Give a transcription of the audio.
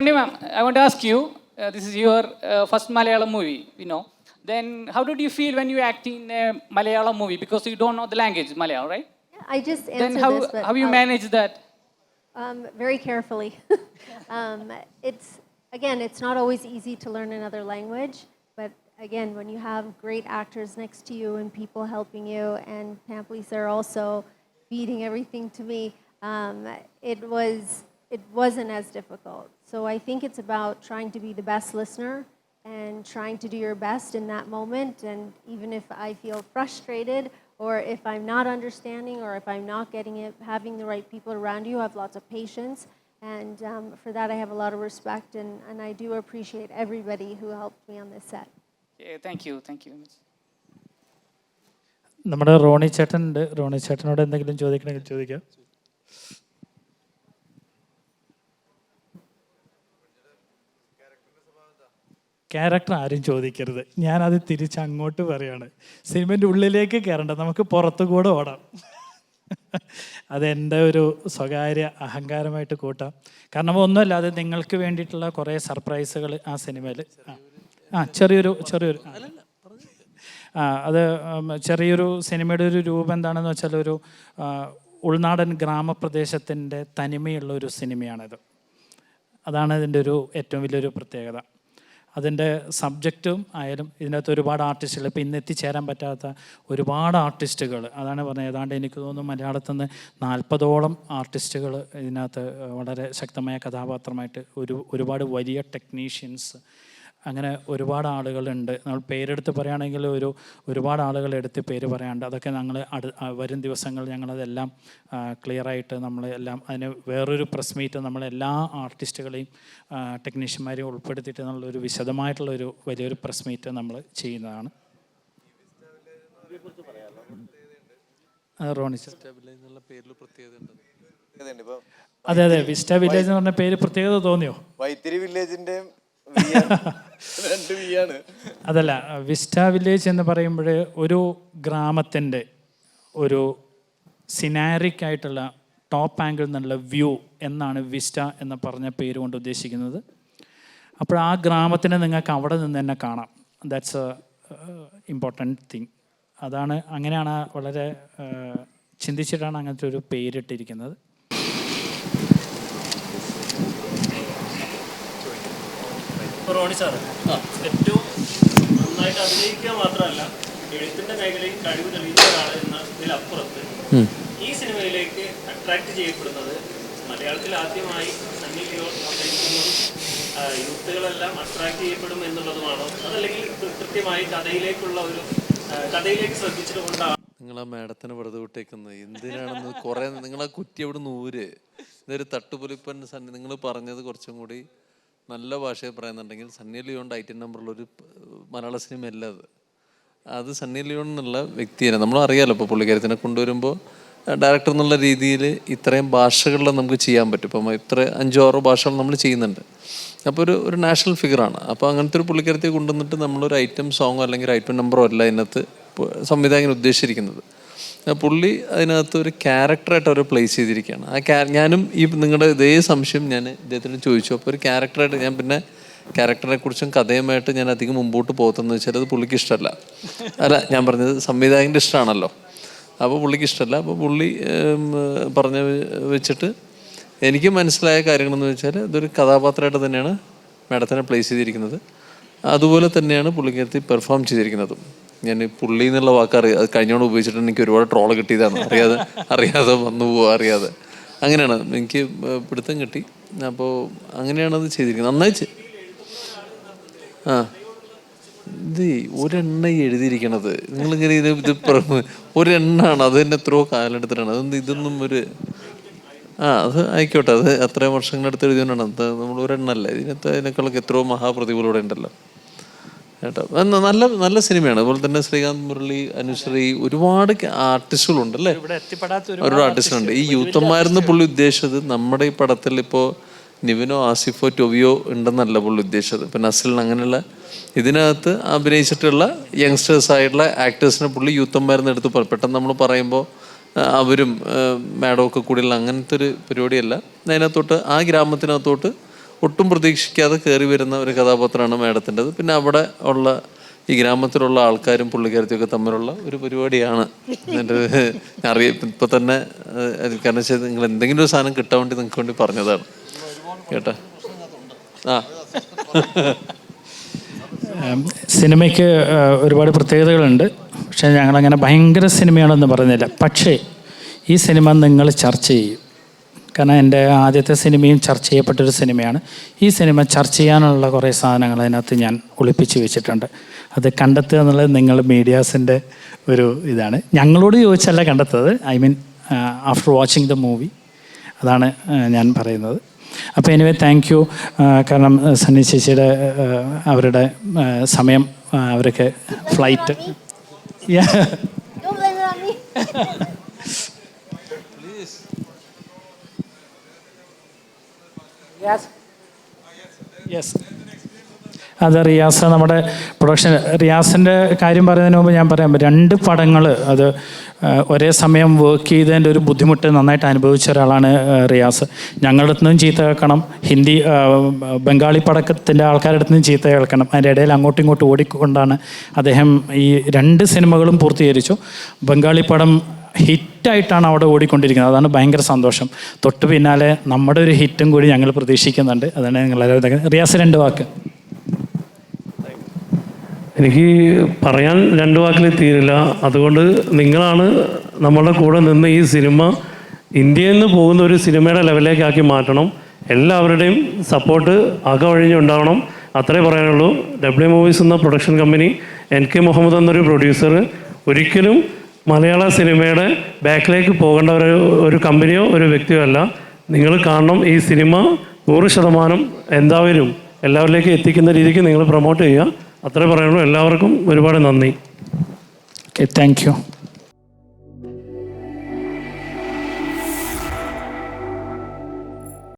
Ma'am, I want to ask you, uh, this is your uh, first Malayalam movie, you know. Then how did you feel when you act in a Malayalam movie? Because you don't know the language, Malayalam, right? I just Then answered how, this, but how you I'll- manage that? um, very carefully. um, it's again, it's not always easy to learn another language, but again, when you have great actors next to you and people helping you, and Pamplis are also feeding everything to me, um, it was it wasn't as difficult. So I think it's about trying to be the best listener and trying to do your best in that moment. And even if I feel frustrated or if I'm not understanding or if I'm not getting it, having the right people around you, I have lots of patience. And um, for that, I have a lot of respect. And, and I do appreciate everybody who helped me on this set. Yeah, thank you, thank you. നമ്മുടെ റോണി ചേട്ടൻ ഉണ്ട് റോണി ചേട്ടനോട് എന്തെങ്കിലും ചോദിക്കണമെങ്കിൽ ചോദിക്കാം character ആരും ചോദിക്കരുത്. ഞാനത് തിരിച്ച് അങ്ങോട്ട് പറയാണ്. സിനിമന്റെ ഉള്ളിലേക്ക് കയറണ്ട നമുക്ക് പുറത്തു കൂടെ ഓടാം. അതെന്റെ ഒരു സ്വകാര്യ അഹങ്കാരമായിട്ട് കൂട്ടാം. കാരണം ഒന്നുമല്ല അത് നിങ്ങൾക്ക് വേണ്ടിയിട്ടുള്ള കുറേ സർപ്രൈസുകൾ ആ സിനിമയിൽ ആ ചെറിയൊരു ചെറിയൊരു. ആ, അത് ചെറിയൊരു സിനിമയുടെ ഒരു രൂപം എന്താണെന്ന് വെച്ചാൽ ഒരു ഉൾനാടൻ ഗ്രാമപ്രദേശത്തിന്റെ തനിമയുള്ള ഒരു സിനിമയാണിത്. അതാണ് ഇതിന്റെ ഒരു ഏറ്റവും വലിയൊരു പ്രത്യേകത. അതിന്റെ സബ്ജക്റ്റും ആയാലും ഇതിനകത്ത് ഒരുപാട് ആർട്ടിസ്റ്റുകൾ ഇപ്പോൾ ഇന്ന് എത്തിച്ചേരാൻ പറ്റാത്ത ഒരുപാട് ആർട്ടിസ്റ്റുകൾ അതാണ് പറഞ്ഞത്. ഏതാണ്ട് എനിക്ക് തോന്നുന്നു മലയാളത്തിൽ നിന്ന് നാൽപ്പതോളം ആർട്ടിസ്റ്റുകൾ ഇതിനകത്ത് വളരെ ശക്തമായ കഥാപാത്രമായിട്ട് ഒരു ഒരുപാട് വലിയ ടെക്നീഷ്യൻസ് അങ്ങനെ ഒരുപാട് ആളുകളുണ്ട്. നമ്മൾ പേരെടുത്ത് പറയുകയാണെങ്കിൽ ഒരു ഒരുപാട് ആളുകൾ എടുത്ത് പേര് പറയാണ്ട് അതൊക്കെ ഞങ്ങൾ അടു വരും ദിവസങ്ങളിൽ ഞങ്ങളതെല്ലാം ക്ലിയറായിട്ട് നമ്മൾ എല്ലാം അതിന് വേറൊരു പ്രസ് മീറ്റ് നമ്മൾ എല്ലാ ആർട്ടിസ്റ്റുകളെയും ടെക്നീഷ്യന്മാരെയും ഉൾപ്പെടുത്തിയിട്ട് നമ്മളൊരു വിശദമായിട്ടുള്ളൊരു വലിയൊരു പ്രസ് മീറ്റ് നമ്മൾ ചെയ്യുന്നതാണ്. റോണി സർ അതെ അതെ വിസ്റ്റ വില്ലേജ് എന്ന് പറഞ്ഞ പേര് പ്രത്യേകത തോന്നിയോ? വൈത്തിരി വില്ലേജിന്റെ രണ്ട് വി ആണ് അതല്ല വിസ്റ്റ വില്ലേജ് എന്ന് പറയുമ്പോൾ ഒരു ഗ്രാമത്തിന്റെ ഒരു സിനാരിക് ആയിട്ടുള്ള ടോപ്പ് ആംഗിൾ എന്നുള്ള വ്യൂ എന്നാണ് വിസ്റ്റ എന്ന് പറഞ്ഞ പേര് കൊണ്ട് ഉദ്ദേശിക്കുന്നത്. അപ്പോൾ ആ ഗ്രാമത്തിനെ നിങ്ങൾക്ക് അവിടെ നിന്ന് തന്നെ കാണാം. ദാറ്റ്സ് എ ഇമ്പോർട്ടന്റ് തിങ് അതാണ് അങ്ങനെയാണ് വളരെ ചിന്തിച്ചിട്ടാണ് അങ്ങനത്തെ ഒരു പേരിട്ടിരിക്കുന്നത്. റോണി സാറ് ഏറ്റവും നന്നായിട്ട് അഭിനയിക്കുക മാത്രമല്ല എഴുത്തിന്റെ മേഖലയിൽ കഴിവ് തെളിയിച്ച ഒരാൾ എന്നതിലപ്പുറത്ത് ഈ സിനിമയിലേക്ക് അട്രാക്ട് ചെയ്യപ്പെടുന്നത് മലയാളത്തിൽ ആദ്യമായി സണ്ണി ലിയോ അഭിനയിക്കുന്നതും യൂത്തുകളെല്ലാം അട്രാക്ട് ചെയ്യപ്പെടും എന്നുള്ളതുമാണോ? അതല്ലെങ്കിൽ കൃത്യമായി കഥയിലേക്കുള്ള ഒരു കഥയിലേക്ക് ശ്രദ്ധിച്ചിട്ടുകൊണ്ടാണ് നിങ്ങൾ ആ മേഡത്തിനെ വെറുതെ വിട്ടേക്കുന്നത് എന്തിനാണെന്ന് കുറെ നിങ്ങളാ കുറ്റി അവിടെ നൂര് ഇതൊരു തട്ടുപൊലിപ്പൻ സണ്ണി നിങ്ങൾ പറഞ്ഞത് കുറച്ചും കൂടി നല്ല ഭാഷയിൽ പറയുന്നുണ്ടെങ്കിൽ സണ്ണി ലിയോണിന്റെ ഐറ്റം പ- മലയാള സിനിമ അല്ല അത്. അത് സണ്ണി ലിയോൺ എന്നുള്ള വ്യക്തിയാണ്. നമ്മൾ അറിയാലോ ഇപ്പോൾ പുള്ളിക്കാരത്തിനെ കൊണ്ടുവരുമ്പോൾ ഡയറക്ടർ എന്നുള്ള രീതിയിൽ ഇത്രയും ഭാഷകളിൽ നമുക്ക് ചെയ്യാൻ പറ്റും. ഇപ്പം ഇത്ര അഞ്ചോ ആറോ ഭാഷകൾ നമ്മൾ ചെയ്യുന്നുണ്ട്. അപ്പോൾ ഒരു ഒരു നാഷണൽ ഫിഗറാണ് അപ്പോൾ അങ്ങനത്തെ ഒരു പുള്ളിക്കാരത്തെ കൊണ്ടുവന്നിട്ട് നമ്മളൊരു ഐറ്റം സോങ്ങോ അല്ലെങ്കിൽ ഐറ്റം നമ്പറോ അല്ല അതിനകത്ത് പു- സംവിധായകൻ ഉദ്ദേശിച്ചിരിക്കുന്നത്. പുള്ളി അതിനകത്ത് ഒരു ക്യാരക്ടറായിട്ട് അവർ പ്ലേസ് ചെയ്തിരിക്കുകയാണ്. ആ ക്യാ ഞാനും ഈ നിങ്ങളുടെ ഇതേ സംശയം ഞാൻ ഇദ്ദേഹത്തിന് ചോദിച്ചു. അപ്പോൾ ഒരു ക്യാരക്ടറായിട്ട് ഞാൻ പിന്നെ ക്യാരക്ടറിനെ കുറിച്ചും കഥയുമായിട്ട് ഞാൻ അധികം മുമ്പോട്ട് പോകത്തെന്ന് വെച്ചാൽ അത് പുള്ളിക്ക് ഇഷ്ടമല്ല. അല്ല ഞാൻ പറഞ്ഞത് സംവിധായകന്റെ ഇഷ്ടമാണല്ലോ. അപ്പോൾ പുള്ളിക്ക് ഇഷ്ടമല്ല. അപ്പോൾ പുള്ളി പറഞ്ഞ വെച്ചിട്ട് എനിക്ക് മനസ്സിലായ കാര്യങ്ങളെന്ന് വെച്ചാൽ ഇതൊരു കഥാപാത്രമായിട്ട് തന്നെയാണ് മാഡത്തിനെ പ്ലേസ് ചെയ്തിരിക്കുന്നത്. അതുപോലെ തന്നെയാണ് പുള്ളിക്കകത്ത് പെർഫോം ചെയ്തിരിക്കുന്നതും. ഞാൻ പുള്ളി എന്നുള്ള വാക്ക് അത് കഴിഞ്ഞോണ്ട് ഉപയോഗിച്ചിട്ട് എനിക്ക് ഒരുപാട് ട്രോൾ കിട്ടിയതാണ്. അറിയാതെ അറിയാതെ വന്നു പോവുക അറിയാതെ. അങ്ങനെയാണ്. എനിക്ക് പിടുത്തം കിട്ടി. അപ്പോൾ അങ്ങനെയാണ് അത് ചെയ്തിരിക്കുന്നത്. നന്നായി ആ. ഇത് ഒരെണ്ണ എഴുതിയിരിക്കണത്. നിങ്ങളിങ്ങനെ ഇത് ഇത് ഒരെണ്ണാണ്. അത് തന്നെ എത്രയോ കാലം എടുത്തിട്ടാണ് അതൊന്നും ഇതൊന്നും ഒരു ആ അത് ആയിക്കോട്ടെ. അത് അത്രയും വർഷങ്ങളെടുത്ത് എഴുതിയോണ്ടാണ് നമ്മൾ ഒരെണ്ണല്ല ഇതിനകത്ത് അതിനേക്കാളൊക്കെ എത്രയോ മഹാപ്രതിഭകളൂടെ ഉണ്ടല്ലോ. കേട്ടോ. നല്ല നല്ല സിനിമയാണ്. അതുപോലെ തന്നെ ശ്രീകാന്ത് മുരളി അനുശ്രീ ഒരുപാട് ആർട്ടിസ്റ്റുകളുണ്ട് അല്ലേ ഒരുപാട് ആർട്ടിസ്റ്റുണ്ട് ഈ യൂത്തന്മാരെന്ന് പുള്ളി ഉദ്ദേശിച്ചത് നമ്മുടെ ഈ പടത്തിൽ ഇപ്പോൾ നിവിനോ ആസിഫോ ടൊവിയോ ഉണ്ടെന്നല്ല പുള്ളി ഉദ്ദേശിച്ചത്. ഇപ്പം നസലിന് അങ്ങനെയുള്ള ഇതിനകത്ത് അഭിനയിച്ചിട്ടുള്ള യങ്സ്റ്റേഴ്സ് ആയിട്ടുള്ള ആക്ടേഴ്സിനെ പുള്ളി യൂത്തന്മാരെന്ന് എടുത്ത് പെട്ടെന്ന് നമ്മൾ പറയുമ്പോൾ അവരും മാഡമൊക്കെ കൂടിയുള്ള അങ്ങനത്തെ ഒരു പരിപാടിയല്ല. അതിനകത്തോട്ട് ആ ഗ്രാമത്തിനകത്തോട്ട് ഒട്ടും പ്രതീക്ഷിക്കാതെ കയറി വരുന്ന ഒരു കഥാപാത്രമാണ് മാഡത്തിന്റെത്. പിന്നെ അവിടെ ഉള്ള ഈ ഗ്രാമത്തിലുള്ള ആൾക്കാരും പുള്ളിക്കാരത്തിയൊക്കെ തമ്മിലുള്ള ഒരു പരിപാടിയാണ്. എന്റെ അറിയ ഇപ്പം തന്നെ കാരണം വെച്ചാൽ നിങ്ങൾ എന്തെങ്കിലും ഒരു സാധനം കിട്ടാൻ വേണ്ടി നിങ്ങൾക്ക് വേണ്ടി പറഞ്ഞതാണ്. കേട്ടാ? ആ. സിനിമയ്ക്ക് ഒരുപാട് പ്രത്യേകതകളുണ്ട്. പക്ഷേ ഞങ്ങളങ്ങനെ ഭയങ്കര സിനിമയാണെന്ന് പറഞ്ഞില്ല. പക്ഷേ ഈ സിനിമ നിങ്ങൾ ചർച്ച ചെയ്യും. കാരണം എന്റെ ആദ്യത്തെ സിനിമയും ചർച്ച ചെയ്യപ്പെട്ടൊരു സിനിമയാണ്. ഈ സിനിമ ചർച്ച ചെയ്യാനുള്ള കുറേ സാധനങ്ങൾ അതിനകത്ത് ഞാൻ ഒളിപ്പിച്ച് വെച്ചിട്ടുണ്ട്. അത് കണ്ടെത്തുക എന്നുള്ളത് നിങ്ങൾ മീഡിയാസിന്റെ ഒരു ഇതാണ്. ഞങ്ങളോട് ചോദിച്ചല്ല കണ്ടെത്തത് I mean after watching the movie. അതാണ് ഞാൻ പറയുന്നത്. അപ്പോൾ എനിവേ താങ്ക് യു. കാരണം സണ്ണി ചേച്ചിയുടെ അവരുടെ സമയം അവരൊക്കെ ഫ്ലൈറ്റ്. യെസ് അത് റിയാസ് നമ്മുടെ പ്രൊഡക്ഷൻ റിയാസിന്റെ കാര്യം പറയുന്നതിന് മുമ്പ് ഞാൻ പറയാം രണ്ട് പടങ്ങൾ അത് ഒരേ സമയം വർക്ക് ചെയ്തതിന്റെ ഒരു ബുദ്ധിമുട്ട് നന്നായിട്ട് അനുഭവിച്ച ഒരാളാണ് റിയാസ്. ഞങ്ങളുടെ നിന്നും ചീത്ത കേൾക്കണം. ഹിന്ദി ബംഗാളി പടക്കത്തിന്റെ ആൾക്കാരുടെ നിന്നും ചീത്ത കേൾക്കണം. അതിന്റെ ഇടയിൽ അങ്ങോട്ടും ഇങ്ങോട്ടും ഓടിക്കൊണ്ടാണ് അദ്ദേഹം ഈ രണ്ട് സിനിമകളും പൂർത്തീകരിച്ചു. ബംഗാളി പടം ഹിറ്റായിട്ടാണ് അവിടെ ഓടിക്കൊണ്ടിരിക്കുന്നത്. അതാണ് ഭയങ്കര സന്തോഷം. തൊട്ട് പിന്നാലെ നമ്മുടെ ഒരു ഹിറ്റും കൂടി ഞങ്ങൾ പ്രതീക്ഷിക്കുന്നുണ്ട്. അതാണ് ഞങ്ങൾ റിയാസ് രണ്ട് വാക്ക്. എനിക്ക് പറയാൻ രണ്ട് വാക്കിൽ തീരില്ല. അതുകൊണ്ട് നിങ്ങളാണ് നമ്മളുടെ കൂടെ നിന്ന് ഈ സിനിമ ഇന്ത്യയിൽ നിന്ന് പോകുന്ന ഒരു സിനിമയുടെ ലെവലിലേക്ക് ആക്കി മാറ്റണം. എല്ലാവരുടെയും സപ്പോർട്ട് അകവഴിഞ്ഞുണ്ടാവണം അത്രേ പറയാനുള്ളൂ. ഡബ്ല്യു മൂവീസ് എന്ന production company N K Muhammad എന്നൊരു പ്രൊഡ്യൂസർ ഒരിക്കലും മലയാള സിനിമയുടെ ബാക്കിലേക്ക് പോകേണ്ട ഒരു ഒരു കമ്പനിയോ ഒരു വ്യക്തിയോ അല്ല. നിങ്ങൾ കാണണം ഈ സിനിമ നൂറ് ശതമാനം എന്താവരും എല്ലാവരിലേക്കും എത്തിക്കുന്ന രീതിക്ക് നിങ്ങൾ പ്രൊമോട്ട് ചെയ്യുക. അത്രേ പറയുള്ളൂ. എല്ലാവർക്കും ഒരുപാട് നന്ദി. Okay thank you